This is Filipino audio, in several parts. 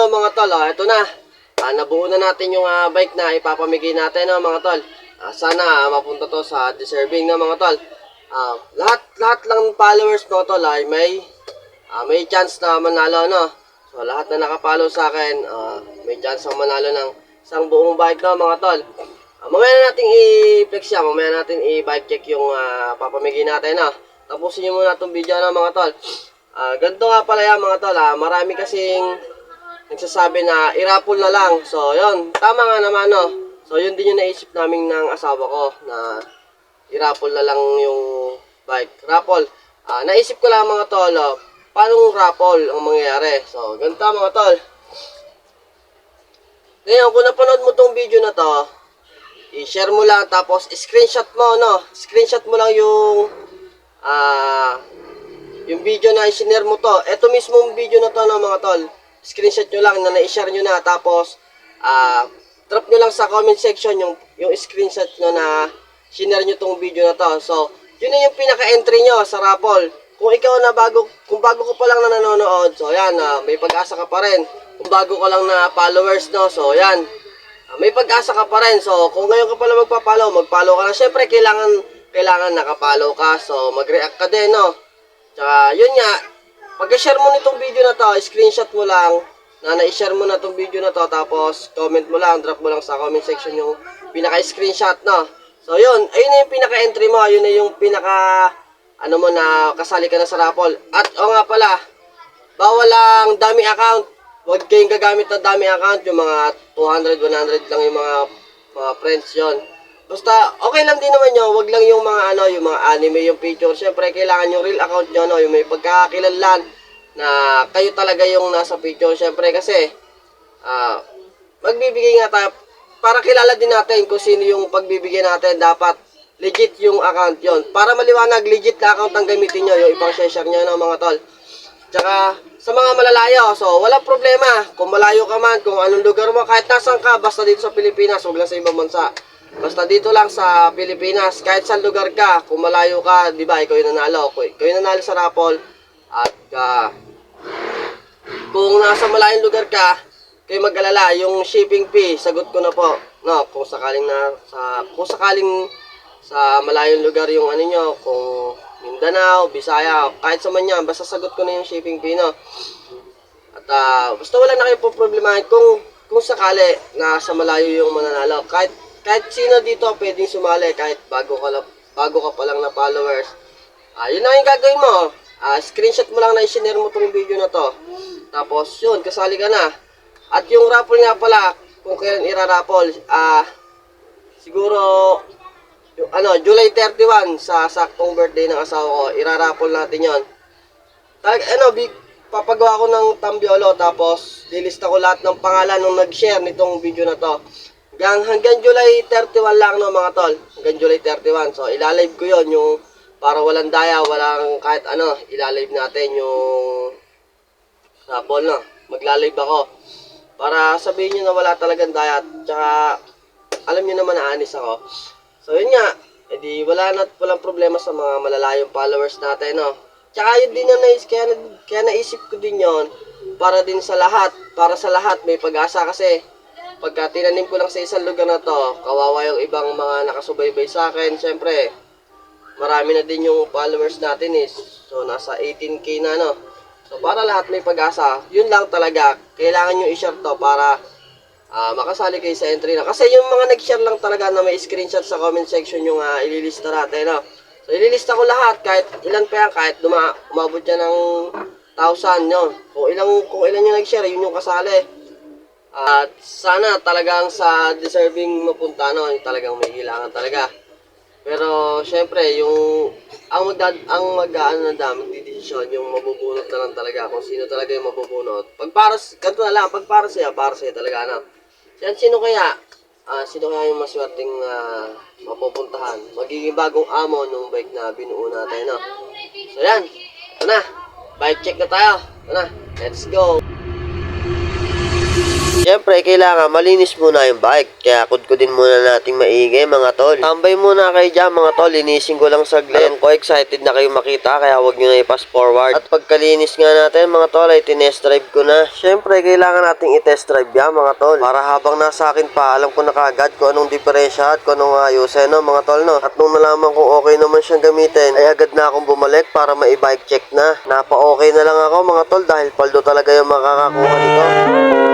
no, mga tol, oh, ito na. Ah, nabuo na natin yung ah, bike na ipapamigay natin, no, mga tol. Ah, sana ah, mapunta to sa deserving na mga tol. Ah, lahat lahat lang followers mga tol ay may ah, may chance na manalo no. So lahat na nakapalo sa akin, ah, may chance ang manalo ng isang buong bike no mga tol. Ah, mamaya na natin i-flex yan, mamaya natin i-bike check yung ah, papamigay natin no. Tapusin niyo muna itong video na mga tol. Ah, ganito nga pala yan mga tol, ah, marami kasing nagsasabi na irapol na lang. So, yun, tama nga naman, no. So, yun din yung naisip namin ng asawa ko na irapol na lang yung bike. Rapol. Ah, naisip ko lang mga tol, oh, paano rapol ang mangyayari. So, ganito mga tol. Ngayon, kung napanood mo tong video na to, i-share mo lang tapos screenshot mo, no? Screenshot mo lang yung ah yung video na i-share mo to. Ito mismo yung video na to, no, mga tol. Screenshot nyo lang na na-share nyo na tapos ah drop nyo lang sa comment section yung yung screenshot nyo na shinare nyo tong video na to. So, yun na yung pinaka-entry nyo sa raffle. Kung ikaw na bago, kung bago ko pa lang na nanonood, so yan, ah, may pag-asa ka pa rin. Kung bago ko lang na followers, no, so yan, Ah, may pag-asa ka pa rin. So, kung ngayon ka pala magpa-follow, mag-follow ka na. Siyempre, kailangan, kailangan nakapollow ka. So, mag-react ka din, no? Tsaka, yun nga, pag-share mo nitong video na to, screenshot mo lang, na na-share mo na tong video na to, tapos comment mo lang, drop mo lang sa comment section yung pinaka-screenshot, no? So, yun, ayun na yung pinaka-entry mo, ayun na yung pinaka, ano mo na, kasali ka na sa raffle. At, o nga pala, bawal lang dami account. Huwag kayong gagamit ng dami account, yung mga 200, 100 lang yung mga mga friends yon. Basta, okay lang din naman yun, wag lang yung mga ano, yung mga anime, yung picture. Siyempre, kailangan yung real account nyo, no, yung may pagkakakilanlan na kayo talaga yung nasa picture. Siyempre, kasi, ah, magbibigay nga tayo, para kilala din natin kung sino yung pagbibigay natin, dapat legit yung account yon. Para maliwanag, legit na account ang gamitin nyo, yung ipang share nyo, no, mga tol. Tsaka, sa mga malalayo, so, wala problema. Kung malayo ka man, kung anong lugar mo, kahit nasan ka, basta dito sa Pilipinas, huwag lang sa ibang bansa. Basta dito lang sa Pilipinas, kahit saan lugar ka, kung malayo ka, di ba, ikaw yung nanalo. Ikaw ikaw yung nanalo sa raffle. At, ah, kung nasa malayong lugar ka, kayo mag-alala, yung shipping fee, sagot ko na po. No, kung sakaling na, sa, kung sakaling sa malayong lugar yung ano nyo, kung Mindanao, Bisaya, kahit sa man basta sagot ko na yung shipping fee, no. At ah, basta wala na kayo po problema kung kung sakali na sa malayo yung mananalo. Kahit kahit sino dito pwedeng sumali kahit bago ka lang, bago ka pa lang na followers. Ah, yun na yung gagawin mo. Ah, screenshot mo lang na i-share mo tong video na to. Tapos yun, kasali ka na. At yung raffle nga pala, kung kailan ira-raffle, ah siguro yung ano, July 31 sa saktong birthday ng asawa ko, ira-raffle natin 'yon. Tag ano, big papagawa ko ng tambiolo tapos lilista ko lahat ng pangalan ng nag-share nitong video na to. Hanggang, hanggang July 31 lang no mga tol. Hanggang July 31. So ilalive ko 'yon yung para walang daya, walang kahit ano, ilalive natin yung raffle no. Magla-live ako. Para sabihin niyo na wala talagang daya. Tsaka alam niyo naman na anis ako. So yun nga, edi wala na walang problema sa mga malalayong followers natin, no. Tsaka yun din na nais, kaya, kaya naisip ko din yon para din sa lahat, para sa lahat may pag-asa kasi pagka tinanim ko lang sa isang lugar na to, kawawa yung ibang mga nakasubaybay sa akin, syempre, marami na din yung followers natin is. So, nasa 18k na, no. So, para lahat may pag-asa, yun lang talaga, kailangan nyo i-share to para ah makasali kayo sa entry na. Kasi yung mga nag-share lang talaga na may screenshot sa comment section yung ah, ililista natin, no? So, ililista ko lahat, kahit ilan pa yan, kahit duma, umabot yan ng 1,000, no? Kung ilang, kung ilan yung nag-share, yun yung kasali. At sana talagang sa deserving mapunta, no? Yung talagang may kailangan talaga. Pero, syempre, yung, ang magdad, ang mag-ano na dami, magdidesisyon, yung mabubunot na lang talaga, kung sino talaga yung mabubunot. Pag para, ganito na lang, pag para sa'yo, para sa'yo talaga, no? Yan, sino kaya? Ah, sino kaya yung maswerteng ah, mapupuntahan? Magiging bagong amo nung bike na binuo natin, no? So, yan. Ito na. Bike check na tayo. Ito na. Let's go. Siyempre, kailangan malinis muna yung bike. Kaya kudkudin muna nating maigi mga tol. Tambay muna kayo dyan mga tol. Linisin ko lang saglit. Alam ko excited na kayo makita kaya huwag nyo na i-pass forward. At pagkalinis nga natin mga tol ay tinest drive ko na. Siyempre, kailangan nating i-test drive yan mga tol. Para habang nasa akin pa, alam ko na kagad kung anong diferensya at kung anong ayusin no mga tol no. At nung nalaman kong okay naman siyang gamitin, ay agad na akong bumalik para ma-bike check na. Napa-okay na lang ako mga tol dahil paldo talaga yung makakakuha nito.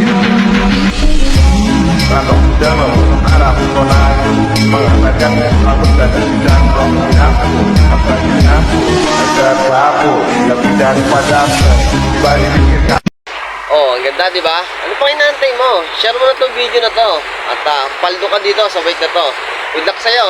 Oh, ang ganda, di ba? Ano pang inaantay mo? Share mo na tong video na to. At ah, paldo ka dito sa bike na to. Good luck sa'yo.